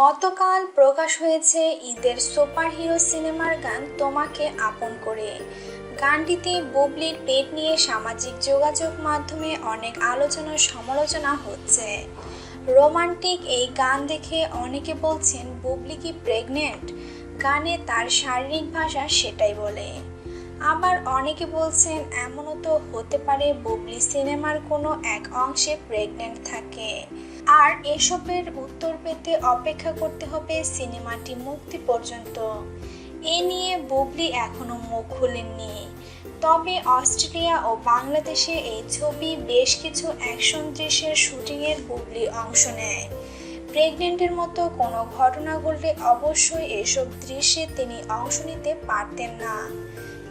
গতকাল প্রকাশ হয়েছে ঈদের সুপারহিরো সিনেমার গান তোমাকে আপন করে। গানটিতে বুবলির পেট নিয়ে সামাজিক যোগাযোগ মাধ্যমে অনেক আলোচনা সমালোচনা হচ্ছে। রোমান্টিক এই গান দেখে অনেকে বলছেন, বুবলি কি প্রেগনেন্ট? গানে তার শারীরিক ভাষা সেটাই বলে। আবার অনেকে বলছেন, এমনও তো হতে পারে বুবলি সিনেমার কোনো এক অংশে প্রেগনেন্ট থাকে। আর এসবের উত্তর পেতে অপেক্ষা করতে হবে সিনেমাটি মুক্তি পর্যন্ত। এ নিয়ে বুবলি এখনও মুখ খুলেননি। তবে অস্ট্রেলিয়া ও বাংলাদেশে এই ছবি বেশ কিছু অ্যাকশন দৃশ্যের শুটিংয়ের বুবলি অংশ নেয়। প্রেগনেন্টের মতো কোনো ঘটনা ঘটলে অবশ্যই এসব দৃশ্যে তিনি অংশ নিতে পারতেন না।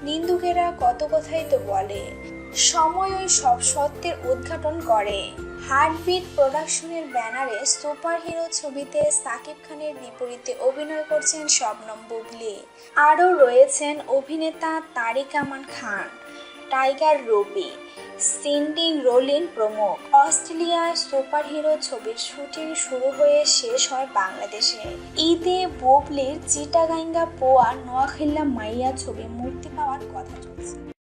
নিন্দুকেরা কত কথাই তো বলে। সময় ওই সব সত্যের উদ্ঘাটন করে। হার্টবিট প্রোডাকশনের ব্যানারে সুপারহিরো ছবিতে সাকিব খানের বিপরীতে অভিনয় করছেন শবনম বুবলি। আরও রয়েছেন অভিনেতা Tariq Anam Khan. Tiger Robi, Cindy Rollin প্রমুখ। অস্ট্রেলিয়ায় সুপারহিরো ছবির শুটিং শুরু হয়ে শেষ হয় বাংলাদেশে। ঈদে বোবলির চিটাগাঙ্গা পোয়া নোয়াখিল্লা মাইয়া ছবি মুক্তি পাওয়ার কথা চলছে।